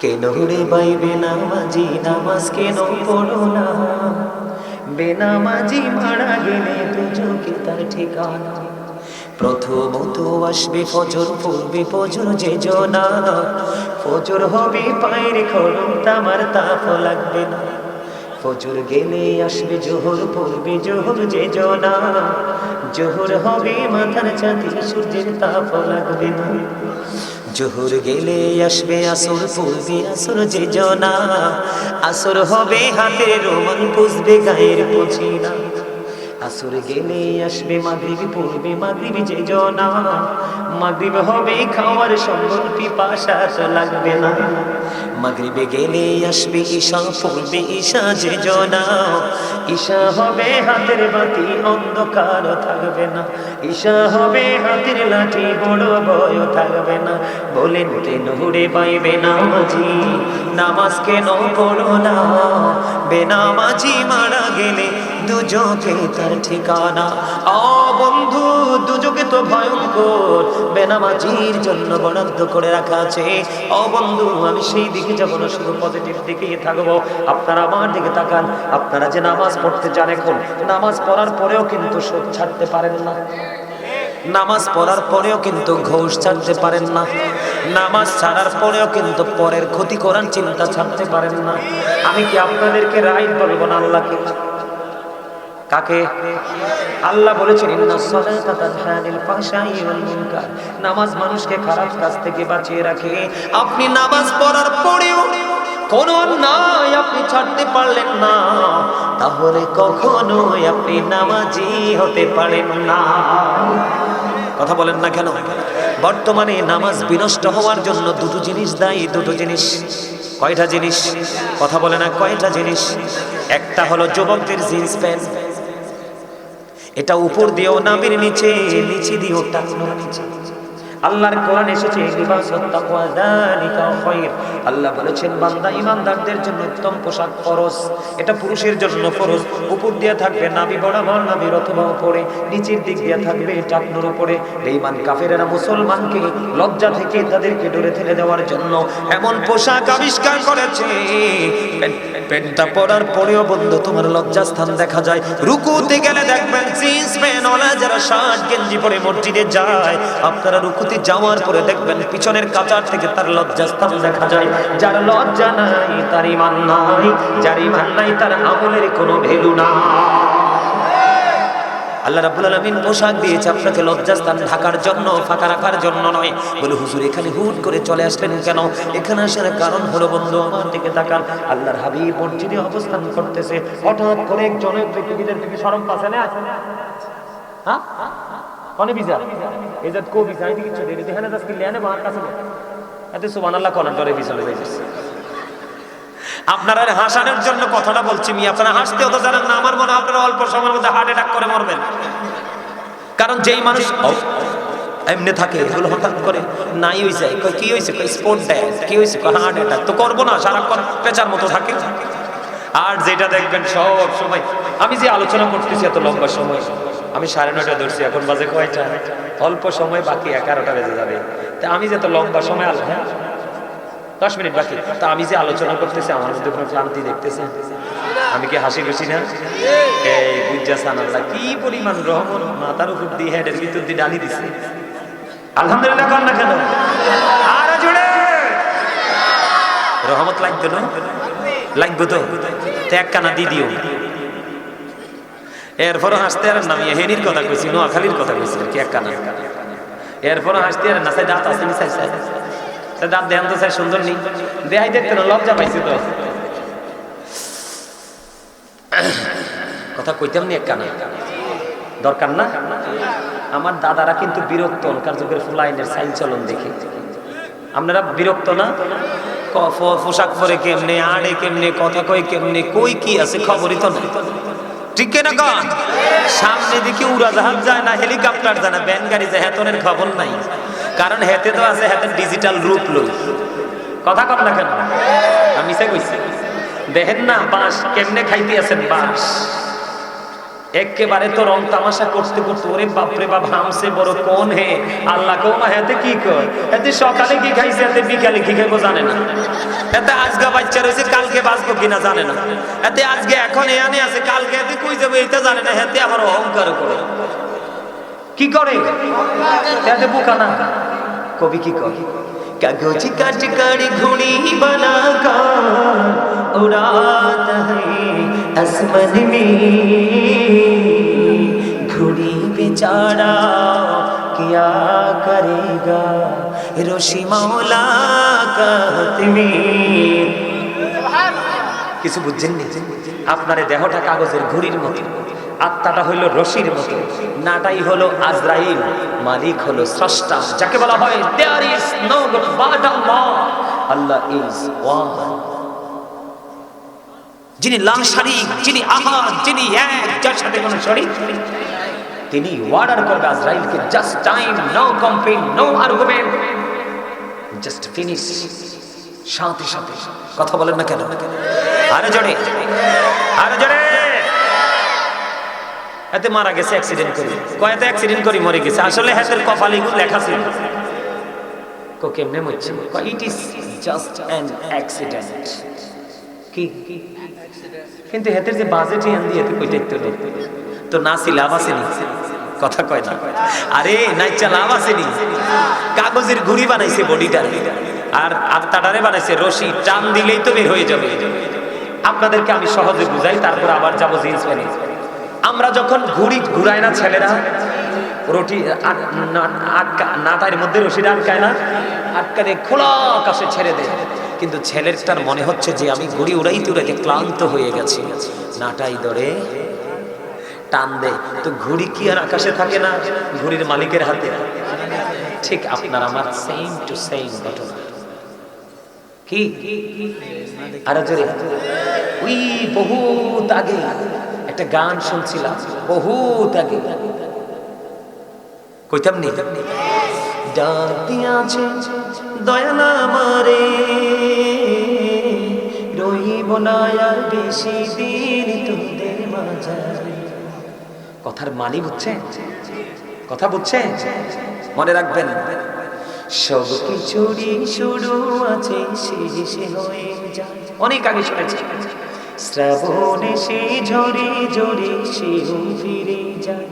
কেন রে বাইবে নামাজি নামাজ কেন পড়ো না? বেনামাজি মারা গেলে দুজকে তার ঠিকানা। প্রথমত আসবে ফজর পড়বে ফজর যে জনা। ফজর হবে পায়ের খরম তামার তাপ লাগবে না। ফজর গেলে আসবে জোহর পড়বে জোহর যে জনা। জোহর হবে মাথার চাঁদি সূর্যের তাপ লাগবে না। জোহর গেলে আসবে আসর পড়বে আসর যে জনা আসর হবে হাতে রোমান পুজবে গায়ের পচিনা। আসর গেলে আসবে মাগরিব পড়বে মাগরিব যে জনা। মাগরিব হবে খাওয়ার সম্বল পিপাসা লাগবে না। মাগরিবে গেলে আসবে ঈশা পড়বে ঈশা যে জনা। ঈশা হবে হাতের বাতি, অন্ধকার থাকবে না। ঈশা হবে হাতের লাঠি, বড় ভয় থাকবে না। বলেন কেন হুড়ে পাইবে নামাজি নামাজ কেন পড়ো না? বেনামাজি মারা গেলে দুজকে তার ঠিকানা। অ বন্ধু দুজকে তো ভয়ঙ্কর। বেনামাজির জন্য বরাদ্দ করে রাখা আছে। অ বন্ধু, আমি সেই দিকে যাব না, শুধু পজিটিভ দিকেই থাকব। আপনারা আমার দিকে তাকান। আপনারা যে নামাজ পড়তে চান এখন, নামাজ পড়ার পরেও কিন্তু শোধ ছাড়তে পারেন না। নামাজ পড়ার পরেও কিন্তু ঘোষ ছাড়তে পারেন না। নামাজ ছাড়ার পরেও কিন্তু পরের ক্ষতি করার চিন্তা ছাড়তে পারেন না। আমি কি আপনাদেরকে রাইট বলব না আল্লাহকে? কাকে? আল্লাহ বলেছেন নামাজ মানুষকে খারাপ কাজ থেকে বাঁচিয়ে রাখে। আপনি নামাজ পড়ার পরেও কোন অন্যায় আপনি ছাড়তে পারলেন না। তাহলে কখনোই আপনি নামাজি হতে পারেন না। কথা বলেন না কেন? বর্তমানে নামাজ বিনষ্ট হওয়ার জন্য দুটো জিনিস দায়ী, দুটো জিনিস। কয়টা জিনিস? কথা বলে না, কয়টা জিনিস? একটা হলো যুবকদের জিন্স প্যান্ট এটা উপর দিয়েও নামের নিচে নিচে দিয়েও টাকনোর নিচে। আল্লাহর কোরআন এসেছে আল্লাহ বলেছেন, বান্দা ইমানদারদের জন্য উত্তম পোশাক ফরজ। এটা পুরুষের জন্য ফরজ। উপর দিয়ে থাকবে নাভি বরাবর নাভির অথবা উপরে। নিচের দিক দিয়ে থাকবে টাকনোর উপরে। বেঈমান কাফেরেরা মুসলমানকে লজ্জা থেকে তাদেরকে ডরে ঠেলে দেওয়ার জন্য এমন পোশাক আবিষ্কার করেছে। প্যান্টটা পরার পরেও বন্ধু, তোমার লজ্জাস্থান দেখা যায়। রুকুতে গেলে দেখবেন জিন্স প্যান্ট, ওলা যারা শার্ট, গেঞ্জি পরে মসজিদে যায়, আপনারা রুকুতে যাওয়ার পরে দেখবেন পিছনের কাচার থেকে তার লজ্জাস্থান দেখা যায়। যার লজ্জা নাই, তার ইমান নাই, যার ইমান নাই, তার আমলের কোনো ভ্যালু না আল্লাহ রাব্বুল আলামিন পোশাক দিয়েছে আপনাকে লজ্জাস্থান ঢাকার জন্য, ফাঁকা রাখার জন্য নয়। বলে, হুজুর, এখানে হুট করে চলে আসলেন কেন? এখানে আসার কারণ হলো, বন্ধু, আমার দিকে তাকান। আল্লাহর হাবিব মসজিদে অবস্থান করতেছে। হঠাৎ করে একজন ব্যক্তিদের থেকে শরম পাশে না? হ্যাঁ? কনে বিজা? এজাত কো বিজা আইতে কিছু দেরি দেখেন দাস কি লেনে বাহার কাছে এতে সুবহানাল্লাহ কোনার ডরে বিচলে যাইতেছে আপনারা হাসানোর জন্য কথাটা বলছি মি আপনারা হাসতে তো জানেন না, আমার মনে হয় আপনারা অল্প সময়ের মধ্যে হার্ট অ্যাটাক করে মরবেন। কারণ যেই মানুষ এমনি থাকে, এগুলো হঠাৎ করে নাই হয়েছে কই কি হয়েছে স্পোর্ট দেয় কি হয়েছে হার্ট অ্যাটাক তো করব না, সারাক্ষণ পেঁচার মতো থাকে। আর যেটা দেখবেন সব সময়, আমি যে আলোচনা করতেছি এত লম্বা সময়, আমি সাড়ে নয়টা ধরছি, এখন বাজে কয়টা? অল্প সময় বাকি এগারোটা বেজে যাবে। তা আমি যে এত লম্বা সময় হ্যাঁ দশ মিনিট বাকি। তা আমি যে আলোচনা করতেছি, আমার মধ্যে কোনো ক্লান্তি দেখতেছে? আমি কি হাসি খুশি না? এই বুঝা সানাল্লাহ, কি পরিমাণ রহমত। মাথার উপর দিয়ে হেডের ভিতর দিয়ে ডালি দিছে। আলহামদুলিল্লাহ, কর না কেন? আরও জোরে! রহমত লাগতো না? লাগবে তো? এক কানা দি দিও। এরপরও হাসতে আর নামিয়ে হেনির কথা কইছি, নোয়াখালীর কথা কইছি আর কি এক কানা এরপরও হাসতে আর না সাই দাঁত আছে নি সাই সাই দাঁত দেন তো সাই সুন্দর নেই। দেখাই দেখতে না, লজ্জা পাইছি তো। কথা কইতাম নি এক কানা। দরকার না? আমার দাদারা কিন্তু বিরক্ত ওনকার যুগের ফুলাইনের সাইন চলন দেখে। আপনারা বিরক্ত না? পোশাক পরে কেমনে, আড়ে কেমনে, কথা কই কেমনে, কই কি আছে খবরই তো নাই। ঠিক না কন? সামনে দিকে উড়াজাহাজ যায় না, হেলিকপ্টার যায় না, ব্যান গাড়ি যায়, হেতনের খবর নাই। কারণ হেতে তো আছে হেতের ডিজিটাল রূপ লই। কথা কন না কেন? আমি সে কইছি। দেখেন না, বাঁশ কেমনে খাইতে আছেন বাঁশ? একেবারে তো রং তামাশা করতে করতে, ওরে বাপরে বাপ হামসে বড় কোন হে? আল্লাহ কেউ মা এতে কি কয়? এতে সকালে কি খাইছে এতে বিকালে কি খাইবো জানে না। এতে আজকে বাচ্চা রয়েছে কালকে বাঁচবো কিনা জানে না। এতে আজকে এখন এখানে আছে, কালকে এতে কই যাবে এটা জানে না এতে আবার অহংকার করে। কি করে? তাতে বোকা না কবি কি করে? কাগজ কাজ কাড়ি ঘুড়ি বানা উড়াত আসমান মে। ঘুড়ি বেচারা কিয়া করেগা? রশি মৌলা কাতমি কিছু বুঝছেন আপনার দেহটা কাগজের ঘুড়ির মতো। আত্মাটা হইল রশির মতো। নাটাই হলো আজরাইল, মালিক হলো স্রষ্টা। যাকে বলা হয় there is no but Allah Allah is one যিনি লাংসারিক যিনি আহাদ যিনি এক, যার সাথে কোনো শরীক তিনি অর্ডার করবে আজরাইলকে just time no complain no argument just finish সাথে সাথে। কথা বলেন না কেন? আরে জোরে। আরে জোরে। এতে মারা গেছে অ্যাক্সিডেন্ট করে। কয়েতে অ্যাক্সিডেন্ট করে মরে গেছে। আসলে হাতের কপালে লেখা ছিল। কো কেমনে মরছে? It is just an accident কি? কিন্তু হেতের যে বাজেট ইয়ান দিয়ে তুই কইতে তো তো না সি লাভ আসেনি কথা কয় না। আরে নাইচা লাভ আসেনি কাগজের ঘুড়ি বানাইছে বডিটার। আর আর আত্মাটারে বানাইছে রশি। টান দিলেই তো বের হয়ে যাবে। আপনাদেরকে আমি সহজে বুঝাই, তারপর আবার যাব জিন্স প্যান্ট। আমরা যখন ঘুড়ি ঘুরাই না ছেলেরা, রুটি নাটার মধ্যে রশিটা আটকায় না আটকানে খোলা আকাশে ছেড়ে দেয়। কিন্তু ছেলেরটার মনে হচ্ছে যে আমি ঘুড়ি উড়াইতে উড়াইতে ক্লান্ত হয়ে গেছি। নাটাই ধরে টান দে, তো ঘুড়ি কি আর আকাশে থাকে না ঘুড়ির মালিকের হাতে? ঠিক আপনার আমার সেম টু সেম ঘটনা। কি? আর জোরে। ওই বহুত আগে একটা গান শুনছিলাম, বহুত আগে। কইতাম নি? ডাক দিয়াছে দয়ালা মারে রহিব না আর বেশি দিন তোদের মাঝারে। কথার মানি বুঝছে কথা বুঝছে মনে রাখবেন। সব কিছুরই শুরু আছে, শেষে হয়ে যায়। অনেক আগে শুনেছি। শ্রাবণে সে ঝরে ঝরে সেও ফিরে যায়।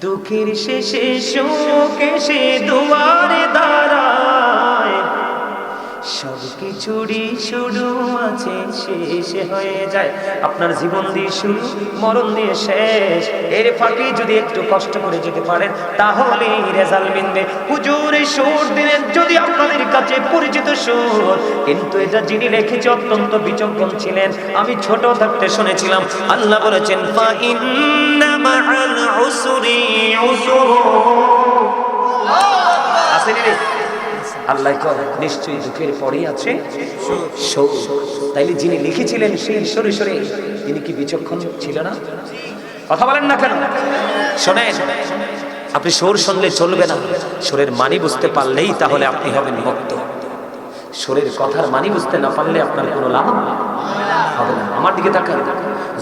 দুঃখের শেষে শোকে সে দুয়ারে দাঁড়ায়। সব কিছুরই শুরু আছে, শেষ হয়ে যায়। আপনার জীবন দিয়ে শুরু, মরণ দিয়ে শেষ। এর ফাঁকে যদি একটু কষ্ট করে যেতে পারেন তাহলে রেজাল্ট মিলবে। হুজুর সুর দিনের যদি আপনাদের কাছে পরিচিত সুর। কিন্তু এটা যিনি লিখেছে অত্যন্ত বিচক্ষণ ছিলেন। আমি ছোট থাকতে শুনেছিলাম, আল্লাহ বলেছেন ফা ইন্না মাআল আসেনি রে? আল্লাহ নিশ্চয়ই দুঃখের পরেই আছে। তাইলে যিনি লিখেছিলেন সেই সরে সরে তিনি কি বিচক্ষণ ছিল না? কথা বলেন না কেন? শোনেন, আপনি সুর শুনলে চলবে না। সুরের মানি বুঝতে পারলেই তাহলে আপনি হবেন মুক্ত সুরের কথার মানি বুঝতে না পারলে আপনার কোনো লাভ হবে না। আমার দিকে তাকান।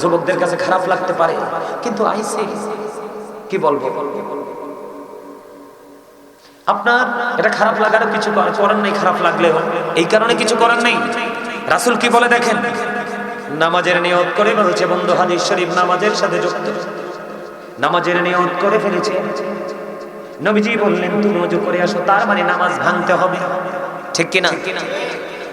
যুবকদের কাছে খারাপ লাগতে পারে। কিন্তু আইসে, কি বলব বলব? আপনার এটা খারাপ লাগারও কিছু করার নেই, খারাপ লাগলেও। এই কারণে কিছু করার নেই। রাসুল কি বলে দেখেন? নামাজের নিয়ত করে বলছে বন্ধু, হাদিস শরীফ নামাজের সাথে যুক্ত। নামাজের নিয়ত করে ফেলেছে। নবীজি বললেন, তুমি উজু করে আসো, তার মানে নামাজ ভাঙতে হবে। ঠিক কিনা?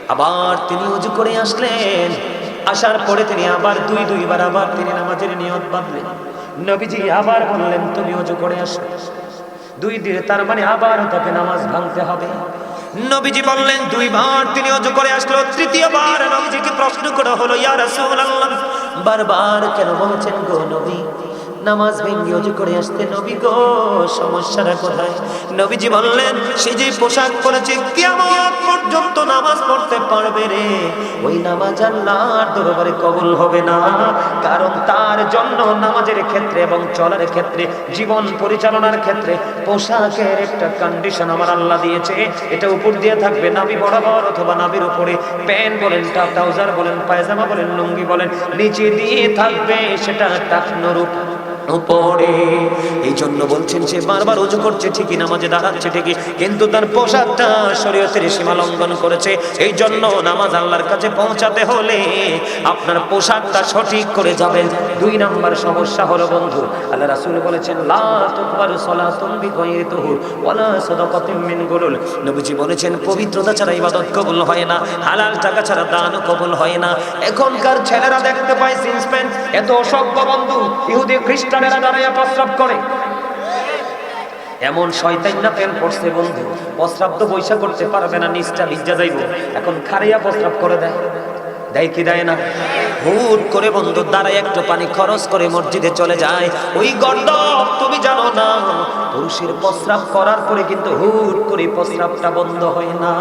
আবার তিনি উজু করে আসলেন। আসার পরে তিনি আবার দুই, দুইবার আবার তিনি নামাজের নিয়ত বাঁধলেন। নবীজি আবার বললেন, তুমি উজু করে আসো। দুই দিনে তার মানে আবার তাকে নামাজ ভাঙতে হবে। নবীজি বললেন, দুইবার তিনি অজু করে আসলো, তৃতীয়বার নবীজিকে প্রশ্ন করা হলো, ইয়া রাসূলুল্লাহ। বারবার কেন বলছেন গো নবী? নামাজ ভেঙ্গে অজু করে আসতে, নবী গো, সমস্যাটা কোথায়? নবীজি বললেন, সে যে পোশাক পরেছে, কিয়ামত পর্যন্ত নামাজ পড়তে পারবে রে। ওই নামাজ আল্লাহর দরবারে কবুল হবে না। কারণ তার জন্য নামাজের ক্ষেত্রে এবং চলার ক্ষেত্রে, জীবন পরিচালনার ক্ষেত্রে পোশাকের একটা কন্ডিশন আমার আল্লাহ দিয়েছে। এটা উপর দিয়ে থাকবে নাবি বরাবর অথবা নাবির উপরে। প্যান্ট বলেন ট্রাউজার বলেন, পায়জামা বলেন, লুঙ্গি বলেন, নিচে দিয়ে থাকবে সেটা টাকনোর উপরে। এই জন্য বলছেন সে বারবার উজু করছে, ঠিকই নামাজে দাঁড়াচ্ছে, ঠিকই। কিন্তু তার পোশাকটা শরীয়তের সীমা লঙ্ঘন করেছে। এই জন্য নামাজ আল্লাহর কাছে পৌঁছাতে হলে আপনার পোশাকটা সঠিক করে যাবেন। দুই নাম্বার সমস্যা হলো, বন্ধু, আল্লাহ রাসূল বলেছেন, লা তুকবালু সালাতুন বিগাইরি তুহুর, ওয়ালা সাদাকাতুম মিন গুলুল। নবীজি বলেছেন, পবিত্রতা ছাড়া ইবাদত কবুল হয় না, হালাল টাকা ছাড়া দান কবুল হয় না। এখনকার ছেলেরা দেখতে পায়, জিন্স প্যান্ট, এত অসভ্য বন্ধু, ইহুদি খ্রিস্টানেরা দাঁড়াইয়া প্রস্রাব করে। এমন শয়তান্না প্যান পড়ছে বন্ধু। প্রস্রাব তো বৈশা করতে পারবে না, নিচটা লিজ্জা যাইব। এখন খারিয়া প্রস্রাব করে দেয়। দেয় কি দেয় না। হুট করে বন্ধু দ্বারা একটু পানি খরচ করে মসজিদে চলে যায়। ওই গর্দ তুমি জানো না, পুরুষের প্রস্রাব করার পরে কিন্তু হুট করে প্রস্রাবটা বন্ধ হয় না।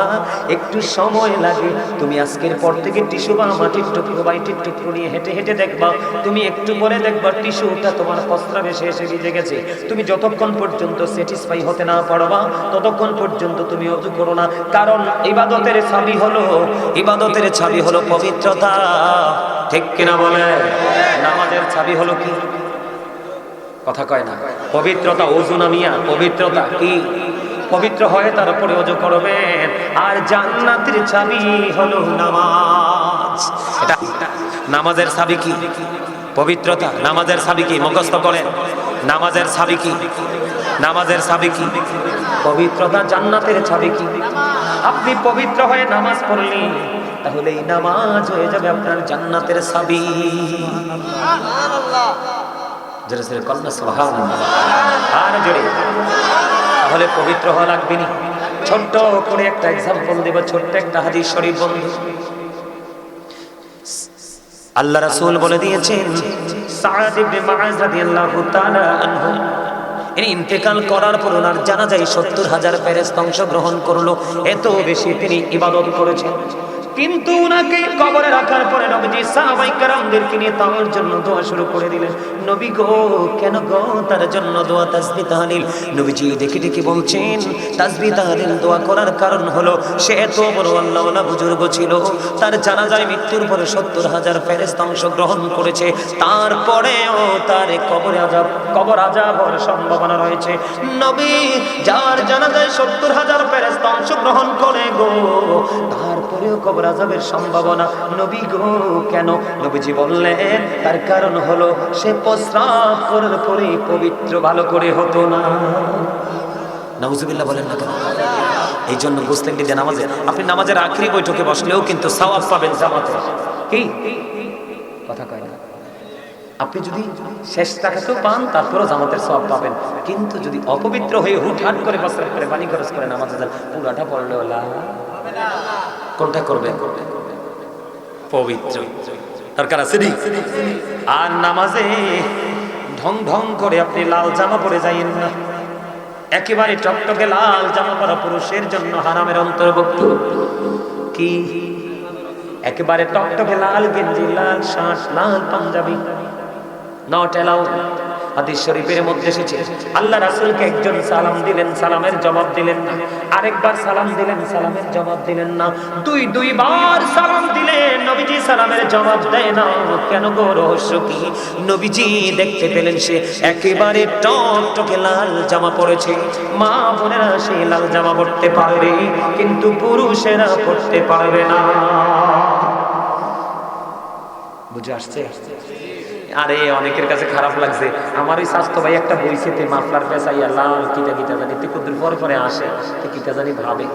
একটু সময় লাগে। তুমি আজকের পর থেকে টিস্যু বা মাটির টুকরো বাইটির টুকরো নিয়ে হেঁটে হেঁটে দেখবা। তুমি একটু পরে দেখবা টিস্যুটা তোমার প্রস্রাবে এসে এসে ভিজে গেছে। তুমি যতক্ষণ পর্যন্ত স্যাটিসফাই হতে না পারবা, ততক্ষণ পর্যন্ত তুমি অজু করো না। কারণ ইবাদতের ছাবি হলো, ইবাদতের ছাবি হলো পবিত্রতা ঠিক কিনা বলে? নামাজের ছাবি হলো কি? কথা কয় না। পবিত্রতা অজু নামিয়া, পবিত্রতা কি? পবিত্র হয়ে তার উপরে অজু করবেন আর জান্নাতের চাবি হলো নামাজ। এটা নামাজের চাবি কি? পবিত্রতা। নামাজের চাবি কি? মুখস্থ করেন নামাজের চাবি কি? নামাজের চাবি কি? পবিত্রতা জান্নাতের চাবি কি? আপনি পবিত্র হয়ে নামাজ পড়লেন। তাহলে এই নামাজ হয়ে যাবে আপনার জান্নাতের চাবি জোরে জোরে কন্যা সোহান আর জোরে। তাহলে পবিত্র হওয়া লাগবে না। ছোট্ট করে একটা এক্সাম্পল দেব ছোট্ট একটা হাদিস শরীফ বন্ধু আল্লাহ রাসূল বলে দিয়েছেন সাআদ ইবনে মুআজ রাদিয়াল্লাহু তাআলা আনহু। ইনি ইন্তেকাল করার পর ওনার জানাজায় সত্তর হাজার ফেরেস্ত অংশগ্রহণ করল। এত বেশি তিনি ইবাদত করেছেন। কিন্তু উনাকে কবরে রাখার পরে নবীজি সাহাবাই কারামদেরকে নিয়ে তার জন্য দোয়া শুরু করে দিলেন। নবী গো, কেন গো? তার জন্য দোয়া তাসবি তাহলিল। নবীজি দেখে দেখে বলছেন তাসবি তাহলিল দোয়া করার কারণ হলো, সে এত বড় আল্লাহওয়ালা বুজুর্গ ছিল। তার জানাজায় মৃত্যুর পরে সত্তর হাজার ফেরেস্ত অংশগ্রহণ করেছে। তারপরেও তার কবরে আজাব, কবর আজাব হওয়ার সম্ভাবনা রয়েছে। নবী, যার জানাজায় সত্তর হাজার ফেরেস্ত অংশগ্রহণ করে গো, তারপরেও কবর আজাবের সম্ভাবনা। নবী গো, কেন? নবীজি বললেন, তার কারণ হলো, সে প্রস্রাব করার পরে পবিত্র ভালো করে হতো না। নাউজুবিল্লাহ বলেন না কেন? এই জন্য যে নামাজে আপনি নামাজের আখরি বৈঠকে বসলেও কিন্তু সওয়াব পাবেন জামাতে। কি? কথা কয় না। আপনি যদি শেষ টাকাতেও পান, তারপরেও জামাতের সব পাবেন। কিন্তু যদি অপবিত্র হয়ে হুটহাট করে বস্ত্র করে পানি খরচ করে নামাজ যান, পুরাটা পড়লেও লাভ। কোনটা করবেন পবিত্র। দরকার আছে? আর নামাজে ঢং ঢং করে আপনি লাল জামা পরে যাইয়েন না। একেবারে টকটকে লাল জামা পরা পুরুষের জন্য হারামের অন্তর্ভুক্ত। কি? একেবারে টকটকে লাল গেঞ্জি, লাল শার্ট, লাল পাঞ্জাবি। নট অ্যালাউ হাদিস শরীফের মধ্যে এসেছে, আল্লাহ রাসূলকে একজন সালাম দিলেন, সালামের জবাব দিলেন না। আরেকবার সালাম দিলেন, সালামের জবাব দিলেন না। দুই, দুইবার সালাম দিলেন নবীজি সালামের জবাব দেয় না। কেন গো রহস্য কি? নবীজি দেখতে পেলেন সে একেবারে টকটকে লাল জামা পরেছে। মা বোনেরা সেই লাল জামা পরতে পারবে, কিন্তু পুরুষেরা পড়তে পারবে না। বুঝে আসছে আসছে? আরে, অনেকের কাছে খারাপ লাগছে। আমার ওই স্বাস্থ্য ভাই একটা বইছেতে মাফলার পেঁচাইয়া লাল কিটা কিটা জানি তে কুদ্দুর পরে পরে আসে, তে কিটা জানি ভাবে।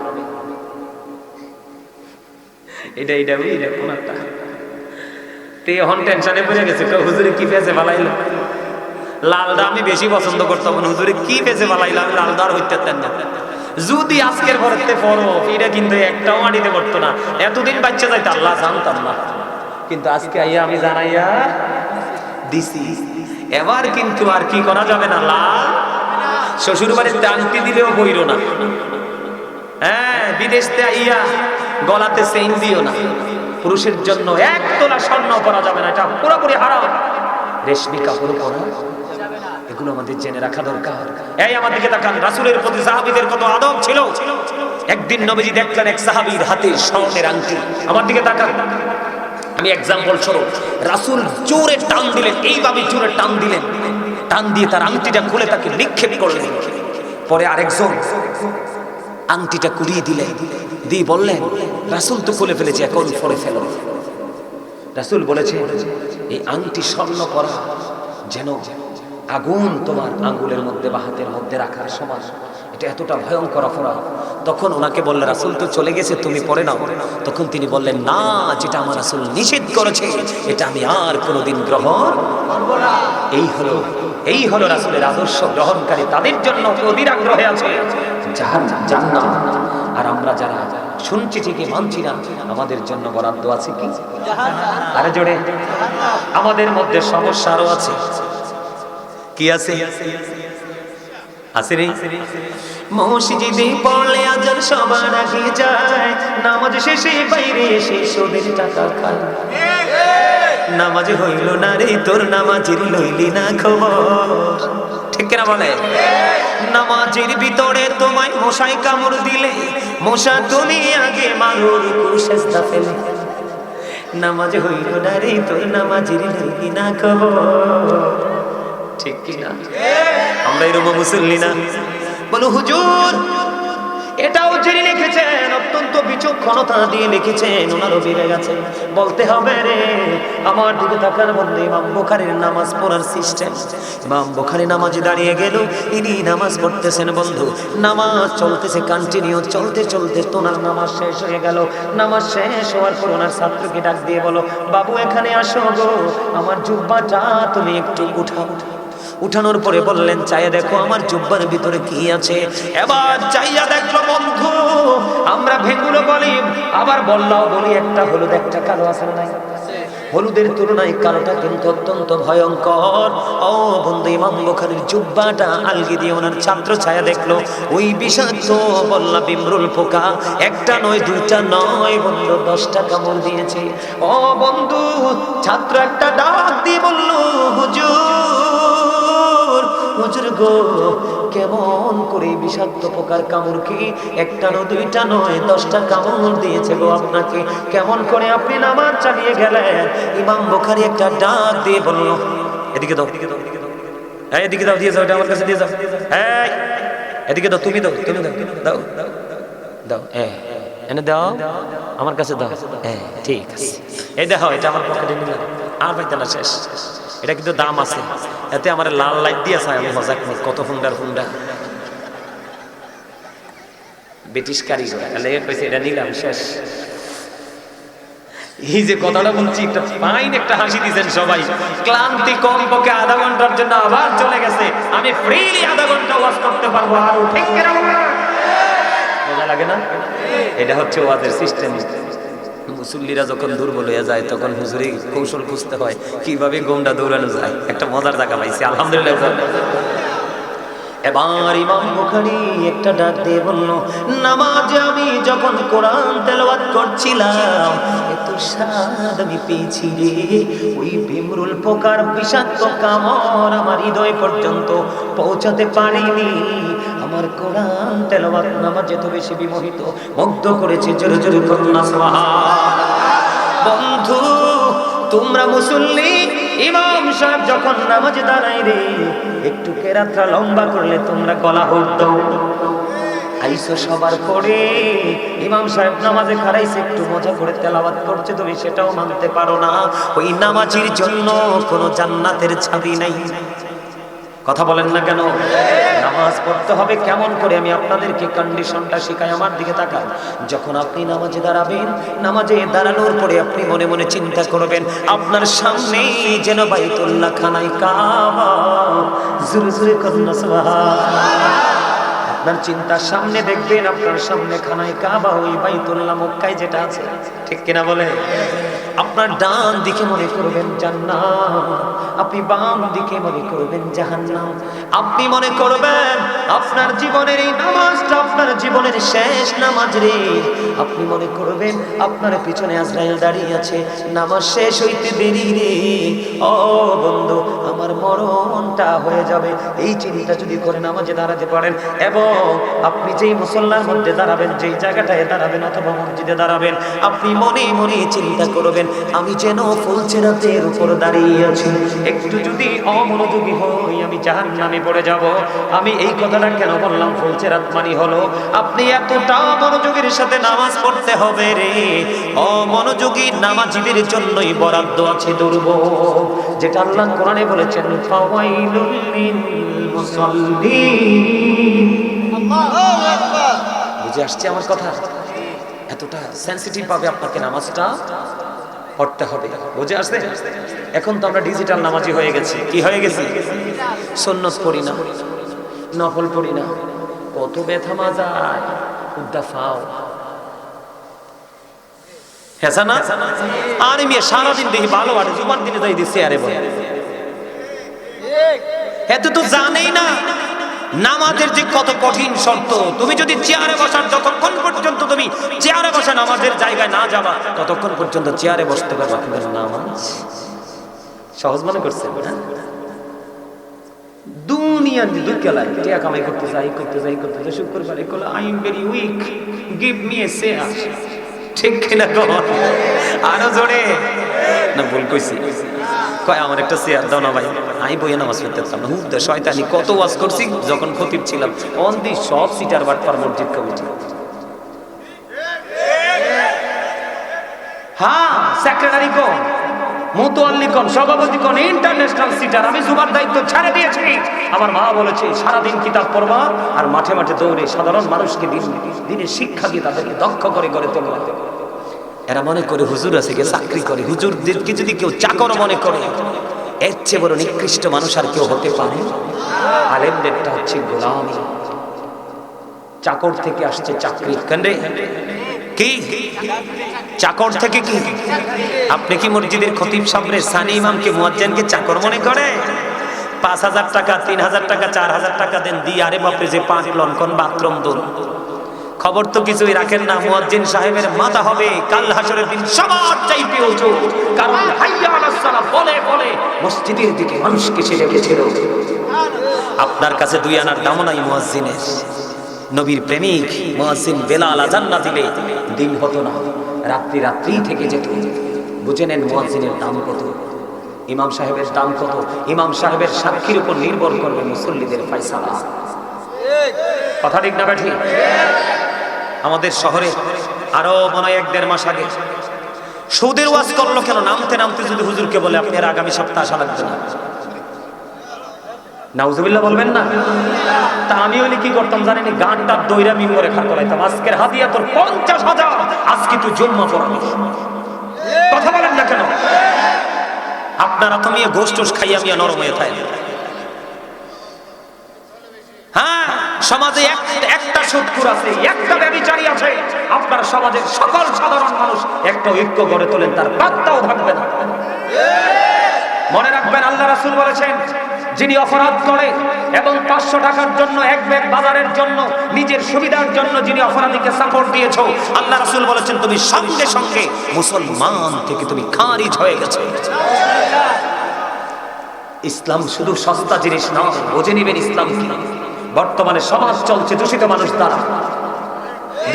এটা এটা বুঝলে কোন একটা। তে এখন টেনশনে পড়ে গেছে, তো হুজুরে কি পেঁচে ভালাইলো লালটা আমি বেশি পছন্দ করতাম হুজুরে কি পেঁচে ভালাইলো আমি লালটা আর হইতে না। যদি আজকের ঘরেতে পড়ো, এটা কিন্তু একটাও মাটিতে পড়তো না। এতদিন বাচ্চা যাইতে, আল্লাহ জানতাম না। কিন্তু আজকে আইয়া আমি জানাইয়া দিছি। এবার কিন্তু আর কি করা যাবে না, লাল। শ্বশুর বাড়িতে আংটি দিলেও বইর না। হ্যাঁ বিদেশতে আইয়া গলাতে চেইন দিও না। পুরুষের জন্য এক তোলা স্বর্ণ করা যাবে না, এটা পুরোপুরি হারাম। রেশমি কাপড় পরা, এগুলো আমাদের জেনে রাখা দরকার। এই আমার দিকে তাকান, রাসূলের প্রতি সাহাবীদের কত আদব ছিল। একদিন নবীজি দেখলেন এক সাহাবীর হাতে স্বর্ণের আংটি। আমার দিকে তাকান। আমি এক্সাম্পল স্বরূপ। রাসূল জোরে টান দিলেন এইভাবে জোরে টান দিলেন। টান দিয়ে তার আংটিটা খুলে তাকে নিক্ষেপ করলেন। পরে আরেকজন আংটিটা কুড়িয়ে দিলেন, দিয়ে বললেন, রাসুল তো খুলে ফেলেছে, এখন পরে ফেলো। রাসুল বলেছে, এই আংটি স্বর্ণ করা যেন আগুন তোমার আঙ্গুলের মধ্যে বা হাতের মধ্যে রাখার সমান এটা এতটা ভয়ঙ্কর অপরাধ। তখন ওনাকে বললে রাসুল তো চলে গেছে, তুমি পরে নাও। তখন তিনি বললেন, না, যেটা আমার রাসুল নিষেধ করেছে, এটা আমি আর কোনোদিন গ্রহণ এই হলো এই হলো রাসুলের আদর্শ গ্রহণকারী, তাদের জন্য অধীর আগ্রহে আছে। জান্নাত। আর আমরা যারা শুনছি ঠিকই, মানছি না, আমাদের জন্য বরাদ্দ আছে কি? আরে জোরে। আমাদের মধ্যে সমস্যা আরও আছে। কি আছে? আছে রে মসজিদে পড়লে আজান সবার আগে যায়। নামাজ শেষে বাইরে এসে সোদের টাকা খায় নামাজ হইল না রে, তোর নামাজের লইলি না খবর। ঠিক কিনা বলে? নামাজের ভিতরে তোমায় মশাই কামড় দিলে, মশা তুমি আগে মারুর কুশেস্তা ফেলে। নামাজ হইল না রে, তোর নামাজের লইলি না খবর। ঠিক কিনা? আমরা এরকম মুসল্লি না। বলো, হুজুর, এটাও যিনি লিখেছেন, অত্যন্ত বিচক্ষণতা দিয়ে লিখেছেন, ওনারও বেড়ে গেছে। বলতে হবে রে, আমার দিকে তাকার মধ্যে ইমাম বোখারের নামাজ পড়ার সিস্টেম। ইমাম বোখারি নামাজে দাঁড়িয়ে গেল, ইনি নামাজ পড়তেছেন, বন্ধু, নামাজ চলতেছে কন্টিনিউ চলতে চলতে তোনার নামাজ শেষ হয়ে গেল। নামাজ শেষ হওয়ার পর ওনার ছাত্রকে ডাক দিয়ে বলো, বাবু, এখানে আসো গো, আমার জুব্বাটা তুমি একটু উঠাও। উঠানোর পরে বললেন চাইয়া দেখো আমার জুব্বার ভিতরে কি আছে? এবার চাইয়া দেখল, বন্ধু, আমরা ভেঙ্গুলো বলি, আবার বললাও বলি, একটা হলুদ, একটা কালো আছে নাই। হলুদের তুলনায় কালোটা কিন্তু অত্যন্ত ভয়ঙ্কর। ও বন্ধু, ইমাম বোখারির জুব্বাটা আলগি দিয়ে ওনার ছাত্র ছায়া দেখল। ওই বিষাক্ত বললা বিমরুল পোকা, একটা নয়, দুইটা নয়, বন্ধু, দশটা কামড় দিয়েছে। ও বন্ধু, ছাত্র একটা ডাক দিয়ে বলল, হুজুর হুজুর গো কেমন করে বিষাক্ত পোকার কামড় কি? একটা নয় দুইটা নয় দশটা কামড় দিয়েছে গো আপনাকে। কেমন করে আপনি নামাজ চালিয়ে গেলেন? ইমাম বোখারি একটা ডাক দিয়ে বলল এদিকে দাও এদিকে দাও এই, এদিকে দাও দিয়ে যাও আমার কাছে দিয়ে যাও। হ্যাঁ এদিকে দাও তুমি দাও তুমি দাও দাও দাও হ্যাঁ এনে দাও আমার কাছে দাও হ্যাঁ ঠিক আছে। এই দেখো এটা আমার পকেটে নিলাম আর পাইতে না শেষ। এটা কিন্তু দাম আছে। এতে আমার লাল লাইট দিয়েছে আমি মজাক কত ফুন্ডার ফুন্ডা ব্রিটিশ কারিগর কইছে, এটা নিলাম, শেষ। এই যে কথাটা বলছি, একটা ফাইন একটা হাসি দিয়েছেন সবাই। ক্লান্তি কম পক্ষে আধা ঘণ্টার জন্য আবার চলে গেছে। আমি ফ্রিলি আধা ঘণ্টা ওয়াজ করতে পারব, আর ঠিক মজা লাগে না? এটা হচ্ছে ওয়াজের সিস্টেম মুসল্লিরা যখন দুর্বল হয়ে যায়, তখন হুজুরি কৌশল খুঁজতে হয়, কীভাবে গোমটা দৌড়ানো যায়। একটা মজার জায়গা পাইছি, আলহামদুলিল্লাহ এবার ইমাম বুখারী একটা ডাক দিয়ে বলল, নামাজে আমি যখন কোরআন তেলাওয়াত করছিলাম, এত স্বাদ আমি পেয়েছি রে। ওই ভীমরুল পোকার বিষাক্ত কামড় আমার হৃদয় পর্যন্ত পৌঁছাতে পারিনি। আমার কোরআন তেলাওয়াত নামাজ তো বেশি বিমোহিত, মুগ্ধ করেছে জোরে জোরে কন্যা বন্ধু, তোমরা মুসল্লি ইমাম সাহেব যখন নামাজে দাঁড়াই রে, একটু কেরাতটা লম্বা করলে তোমরা গলা হোক দাও আইসো সবার পরে। ইমাম সাহেব নামাজে খারাইছে একটু মজা করে তেলাওয়াত করছে, তুমি সেটাও মানতে পারো না। ওই নামাজির জন্য কোনো জান্নাতের ছাবি নাই। কথা বলেন না কেন? নামাজ পড়তে হবে কেমন করে? আমি আপনাদেরকে কন্ডিশনটা শেখাই, আমার দিকে তাকান। যখন আপনি নামাজে দাঁড়াবেন, নামাজে দাঁড়ানোর পরে আপনি মনে মনে চিন্তা করবেন, আপনার সামনে যেন বাইতুল্লাহ খানাই কাবা। জুরে জুরে কন্যা আপনার চিন্তার সামনে দেখবেন, আপনার সামনে খানায় কাবা ওই বাইতুল্লাহ মক্কায় যেটা আছে। ঠিক কিনা বলে? আপনার ডান দিকে মনে করবেন জান্নাত, আপনি বাম দিকে মনে করবেন জাহান্নাম। আপনি মনে করবেন, আপনার জীবনের এই নামাজটা আপনার জীবনের শেষ নামাজ রে। আপনি মনে করবেন, আপনার পিছনে আজরাইল দাঁড়িয়ে আছে। নামাজ শেষ হইতে দেরি রে। ও মরণটা হয়ে যাবে। এই চিন্তা যদি করে নামাজে দাঁড়াতে পারেন এবং আপনি যেই মুসল্লার মধ্যে দাঁড়াবেন, যেই জায়গাটায় দাঁড়াবেন অথবা মসজিদে দাঁড়াবেন, আপনি মনে মনে চিন্তা করবেন, আমি যেন ফুলচেরাতের উপর দাঁড়িয়ে আছি। একটু যদি অমনোযোগী হই, আমি জাহান নামে পড়ে যাব। আমি এই কথাটা কেন বললাম? ফুলচেরাত মানি হলো, আপনি এতটা মনোযোগের সাথে নামাজ পড়তে হবে রে। অমনোযোগী নামাজিদের জন্যই বরাদ্দ আছে দুর্ব যেটা আল্লাহ কোরআনে বলেছেন বুঝে আসছে আমার কথা? এতটা সেন্সিটিভ ভাবে আপনাকে নামাজটা পড়তে হবে। বুঝে আসছে? এখন তো আমরা ডিজিটাল নামাজি হয়ে গেছি। কি হয়ে গেছি? সন্ন্যত পড়ি না নফল পড়ি না। কত ব্যথা মাজায়। উদ্দা ফাও। হ্যাঁ না আর মিয়া সারাদিন দেখি ভালো আটে জুমার দিনে যাই দিচ্ছে আরে বলে। এত তো জানেই না, নামাজের যে কত কঠিন শর্ত। তুমি যদি চেয়ারে বসার যতক্ষণ পর্যন্ত তুমি চেয়ারে বসে নামাজের জায়গায় না যাবা, ততক্ষণ পর্যন্ত চেয়ারে বসতে পারবা কিন্তু নামাজ? সহজ মনে করছে? না দুনিয়া দুঃখ লাগে টিয়া কামাই করতে যাই করতে যাই করতে যাই, শুক্রবার কলে I am very weak give me a share ঠিক কিনা আরও জোরে। না, ভুল কইছি। কয়, আমার একটা চেয়ার দাও না ভাই। আমি বইয়ে নামাজ পড়তে পারতাম না। দা শয়তানি, কত ওয়াজ করছি? যখন খতিব ছিলাম অন দি সব সিটার বাটপার মসজিদ কমিটি হ্যাঁ সেক্রেটারি কোন ইন্টারন্যাশনাল আমি দায়িত্ব আমার বলেছে, সারাদিন আর মাঠে মাঠে দৌড়ে সাধারণ মানুষকে দিন দিনে শিক্ষা দিয়ে তাদেরকে দক্ষ করে এরা মনে করে হুজুর আছে কে, চাকরি করে। হুজুরদেরকে যদি কেউ চাকর মনে করে, এর চেয়ে বড় নিকৃষ্ট মানুষ আর কেউ হতে পারে? আলেমদেরটা হচ্ছে গোলামি। চাকর থেকে আসছে চাকরি কেন কি? চাকর থেকে কি? আপনি কি মসজিদের খতিব সামনে সানি ইমামকে মুয়াজ্জেনকে চাকর মনে করে? পাঁচ হাজার টাকা, তিন হাজার টাকা, চার হাজার টাকা দেন দিয়ে আরে বাপরে যে পাঁচ লঙ্কন বাথরুম দোন খবর তো কিছুই রাখেন না, মুয়াজ্জিন সাহেবের মাথা হবে, কাল হাসরের দিন সবার চাইতে উঁচু। কারণ হাইয়া আলাস বলে বলে, মসজিদের দিকে মানুষকে সে রেখেছিল। আপনার কাছে দুই আনার দামও নাই মুয়াজ্জিনের। নবীর প্রেমিক মুয়াজ্জিন বেলাল আজান না দিলে দিন হতো না, রাত্রি রাত্রি থেকে যেত। বুঝে নেন মুয়াজ্জিনের দাম কত? ইমাম সাহেবের দাম কত? ইমাম সাহেবের সাক্ষীর উপর নির্ভর করবে মুসল্লিদের ফয়সালা। কথা ঠিক না ঠিক আমাদের শহরে আরও মনে হয় এক দেড় মাস আগে সৌদের ওয়াজ করল কেন? নামতে নামতে যদি হুজুরকে বলে, আপনি আর আগামী সপ্তাহ আসা লাগবে না। নাউজুবিল্লাহ বলবেন না? তা আমি হইলে কি করতাম, জানেন? গানটা দইরা মিম্বরে খার করাইতাম। আজকের হাতিয়া তোর পঞ্চাশ হাজার। আজকে তুই জন্ম পড়াবি কথা বলেন না কেন? আপনারা তো মিয়া গোষ্ঠ খাইয়া মিয়া নরম হয়ে থাকে হ্যাঁ সমাজে এক- একটা সুৎকুর আছে, একটা ব্যবিচারী আছে। আপনার সমাজের সকল সাধারণ মানুষ একটা ঐক্য গড়ে তোলেন, তার পাত্তাও থাকবে না। মনে রাখবেন, আল্লাহ রাসূল বলেছেন যিনি অপরাধ করে এবং পাঁচশো টাকার জন্য এক ব্যাগ বাজারের জন্য, নিজের সুবিধার জন্য যিনি অপরাধীকে সাপোর্ট দিয়েছ আল্লাহ রাসূল বলেছেন, তুমি সঙ্গে সঙ্গে মুসলমান থেকে তুমি খারিজ হয়ে গেছো। ইসলাম শুধু সস্তা জিনিস নয়, বুঝে নিবেন ইসলাম কি? বর্তমানে সমাজ চলছে দূষিত মানুষ দ্বারা।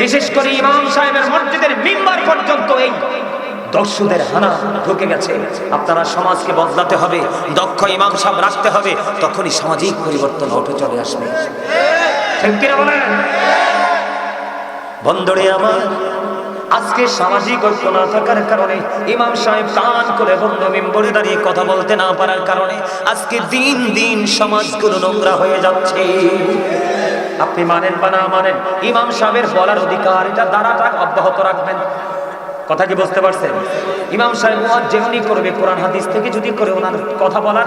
বিশেষ করে ইমাম সাহেবের মসজিদের মিম্বার পর্যন্ত এই দর্শকদের হানা ঢুকে গেছে। আপনারা সমাজকে বদলাতে হবে, দক্ষ ইমাম সাহেব রাখতে হবে, তখনই সামাজিক পরিবর্তন উঠে চলে আসবে। বন্ধুরে আমার, আজকে সামাজিক ঐক্য না থাকার কারণে ইমাম সাহেব কান করে বন্ধ মেম্বরে দাঁড়িয়ে কথা বলতে না পারার কারণে আজকে দিন দিন সমাজগুলো নোংরা হয়ে যাচ্ছে। আপনি মানেন বা না মানেন, ইমাম সাহেবের বলার অধিকার, এটা দ্বারাটা অব্যাহত রাখবেন। কথা কি বুঝতে পারছেন? ইমাম সাহেব যেমনি করবে কোরআন হাদিস থেকে, যদি করে ওনার কথা বলার